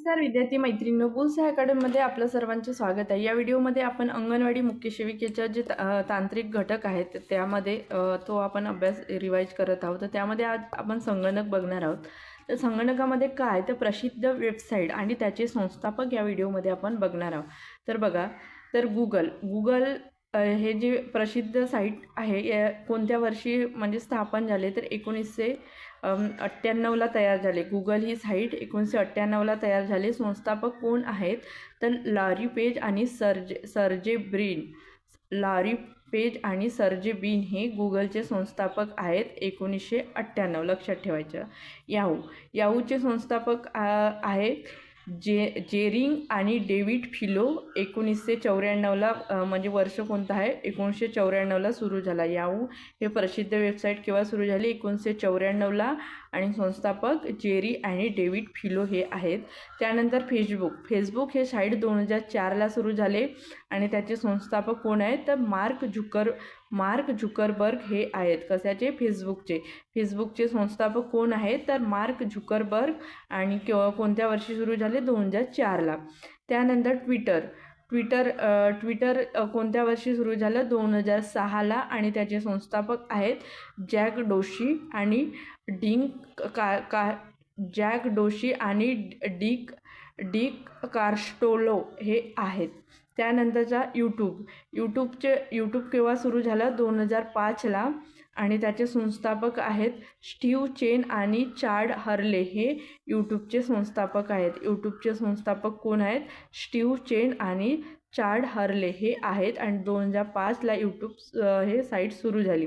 नमस्कार विद्यार्थी मैत्रिणी. बुल्स अकॅडमीमध्ये आपलं सर्वांचे स्वागत आहे. या व्हिडिओमध्ये आपण अंगणवाडी मुख्य सेविकेच्या जे ता- तांत्रिक घटक आहेत त्यामध्ये तो आपण अभ्यास रिवाईज करत आहोत. तर त्यामध्ये आज आपण संगणक बघणार आहोत. तर संगणकामध्ये काय? तर प्रसिद्ध वेबसाईट आणि त्याचे संस्थापक या व्हिडिओमध्ये आपण बघणार आहोत. तर बघा तर गुगल गुगल हे जे प्रसिद्ध साईट आहे या कोणत्या वर्षी म्हणजे स्थापन झाले तर एकोणीसशे अठ्ठ्याण्णवला तयार झाले. गुगल ही साईट एकोणीसशे अठ्ठ्याण्णवला तयार झाले. संस्थापक कोण आहेत? तर लॉरी पेज आणि Sergey Sergey Brin. Larry Page आणि सर्जे बिन हे गुगलचे संस्थापक आहेत एकोणीसशे अठ्ठ्याण्णव. लक्षात ठेवायचं. याहू याहूचे संस्थापक आहेत जे जेरिंग आणि डेव्हिड फिलो एकोणीसशे चौऱ्याण्णवला म्हणजे वर्ष कोणतं आहे? एकोणीसशे चौऱ्याण्णवला सुरू झाला. याहू हे प्रसिद्ध वेबसाईट केव्हा सुरू झाली? एकोणीसशे चौऱ्याण्णवला आणि संस्थापक जेरी आणि डेव्हिड फिलो हे आहेत. त्यानंतर फेसबुक. फेसबुक हे साईट दोन हजार चारला सुरू झाले आणि त्याचे संस्थापक कोण आहेत? तर मार्क झुकर मार्क झुकरबर्ग हे आहेत. कशाचे? फेसबुकचे. फेसबुकचे संस्थापक कोण आहेत? तर मार्क झुकरबर्ग आणि केव्हा कोणत्या वर्षी सुरू झाले? दोन हजार चारला. त्यानंतर ट्विटर. ट्विटर ट्विटर कोणत्या वर्षी सुरू झालं? दोन हजार सहाला आणि त्याचे संस्थापक आहेत जॅक डोशी आणि डिंक का का जॅक डोशी आणि डिक डिक कार्स्टोलो हे आहेत. त्यानंतरचा यूट्यूब यूट्यूबचे यूट्यूब केव्हा सुरू झालं? दोन हजार पाचला. आणि त्याचे संस्थापक आहेत स्टीव चेन आणि चार्ड हर्ले. हे यूट्यूबचे संस्थापक आहेत. यूट्यूबचे संस्थापक कोण आहेत? स्टीव चेन आणि चार्ड हर्ले हे आहेत. आणि दोन हजार पाचला यूट्यूब हे साईट सुरू झाली.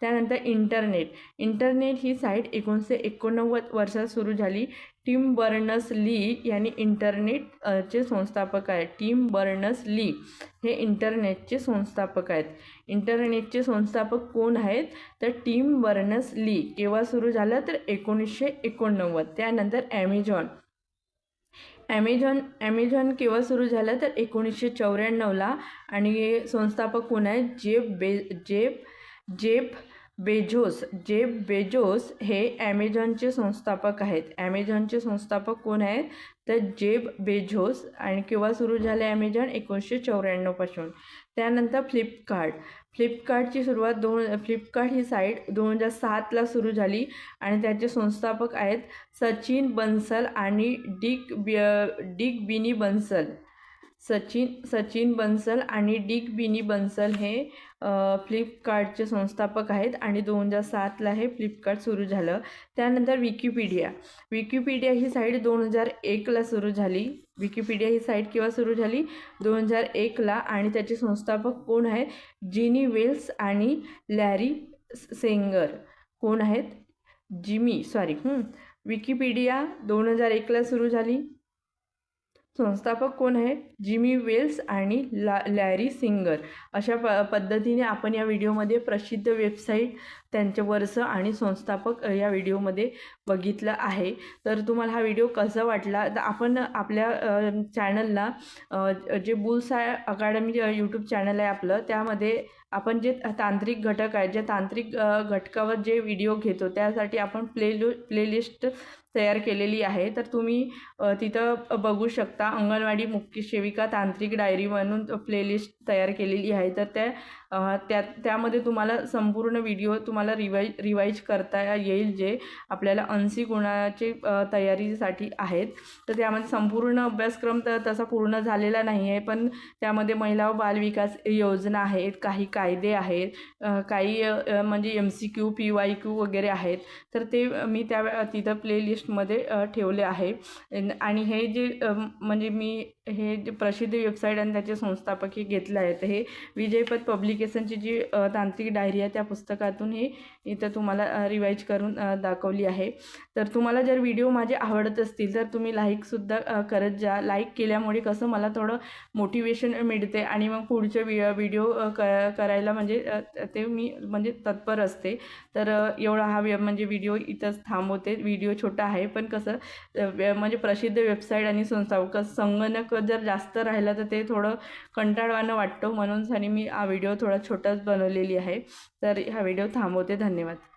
त्यानंतर इंटरनेट. इंटरनेट ही साईट एकोणीसशे एकोणनव्वद वर्षात सुरू झाली. टीम बर्नस ली यांनी इंटरनेटचे संस्थापक आहेत. टीम बर्नस ली हे इंटरनेटचे संस्थापक आहेत. इंटरनेटचे संस्थापक कोण आहेत? तर टीम बर्नस ली. केव्हा सुरू झालं? तर एकोणीसशे एकोणनव्वद. त्यानंतर ॲमेझॉन ॲमेझॉन ॲमेझॉन केव्हा सुरू झालं? तर एकोणीसशे चौऱ्याण्णवला. आणि संस्थापक कोण आहेत? जेफ बे Jeff Jeff Bezos Jeff Bezos हे ॲमेझॉनचे संस्थापक आहेत. ॲमेझॉनचे संस्थापक कोण आहेत? तर जेब बेझोस आणि केव्हा सुरू झाले ॲमेझॉन एकोणीसशे चौऱ्याण्णवपासून त्यानंतर फ्लिपकार्ट. फ्लिपकार्टची सुरुवात दोन फ्लिपकार्ट ही साईट दोन हजार सातला सुरू झाली आणि त्याचे संस्थापक आहेत सचिन बन्सल आणि डिक बि डिक बिनी बन्सल. सचिन सचिन बन्सल आणि डिक बिनी बन्सल हे फ्लिपकार्टचे संस्थापक आहेत आणि दोन हजार सातला हे फ्लिपकार्ट सुरू झालं. त्यानंतर विकिपीडिया. विकिपीडिया ही साईट दोन हजार एकला सुरू झाली. विकिपीडिया ही साईट केव्हा सुरू झाली? दोन हजार एकला आणि त्याचे संस्थापक कोण आहेत? जिनी वेल्स आणि लॅरी सेंगर. कोण आहेत? जिमी सॉरी विकिपीडिया दोन हजार एकला सुरू झाली. संस्थापक कोण आहेत? जिमी वेल्स आणि ला लॅरी सिंगर. अशा प पद्धतीने आपण या व्हिडिओमध्ये प्रसिद्ध वेबसाईट त्यांचे वर्ष आणि संस्थापक या व्हिडिओमध्ये बघितलं आहे. तर तुम्हाला हा व्हिडिओ कसा वाटला? तर आपण आपल्या चॅनलला जे बुल्स आहे अकॅडमी यूट्यूब चॅनल आहे आपलं त्यामध्ये आपण जे तांत्रिक घटक आहेत ज्या तांत्रिक घटकावर जे व्हिडिओ घेतो त्यासाठी आपण प्लेलु प्लेलिस्ट तयार केलेली आहे. तर तुम्ही तिथं बघू शकता अंगणवाडी मुख्य सेविका तांत्रिक डायरी म्हणून प्लेलिस्ट तयार केलेली आहे. तर त्या त्या त्यामध्ये तुम्हाला संपूर्ण व्हिडिओ तुम्हाला रिवाईज रिवाईज करता येईल जे आपल्याला ऐंशी गुणाचे तयारीसाठी आहेत. तर त्यामध्ये संपूर्ण अभ्यासक्रम तर तसा पूर्ण झालेला नाही आहे पण त्यामध्ये महिला व बालविकास योजना आहेत काही कायदे आहेत काही म्हणजे M C Q P Y Q वगैरे आहेत तर ते मी त्या तिथं प्लेलिस्टमध्ये ठेवले आहे. आणि हे जे म्हणजे मी हे जे प्रसिद्ध वेबसाईट आणि त्याचे संस्थापक हे घेतले आहेत हे विजयपद पब्लिकेशनची जी तांत्रिक डायरी आहे त्या पुस्तकातून हे इथं तुम्हाला रिवाईज करून दाखवली आहे. तर तुम्हाला जर व्हिडिओ माझे आवडत असतील तर तुम्ही लाईकसुद्धा करत जा. लाईक केल्यामुळे कसं मला थोडं मोटिवेशन मिळते आणि मग पुढचे वि व्हिडिओ अ, क करायला म्हणजे ते मी म्हणजे तत्पर असते. तर एवढा हा व्य म्हणजे व्हिडिओ इथंच थांबवते. व्हिडिओ छोटा आहे पण कसं म्हणजे प्रसिद्ध वेबसाईट आणि संस्था कसं संगणक जर जास्त राहिला तर ते थोडं कंटाळवाणं वाटतो. म्हणून आणि मी हा व्हिडिओ थोडा छोटाच बनवलेली आहे. तर हा व्हिडिओ थांबवते. धन्यवाद.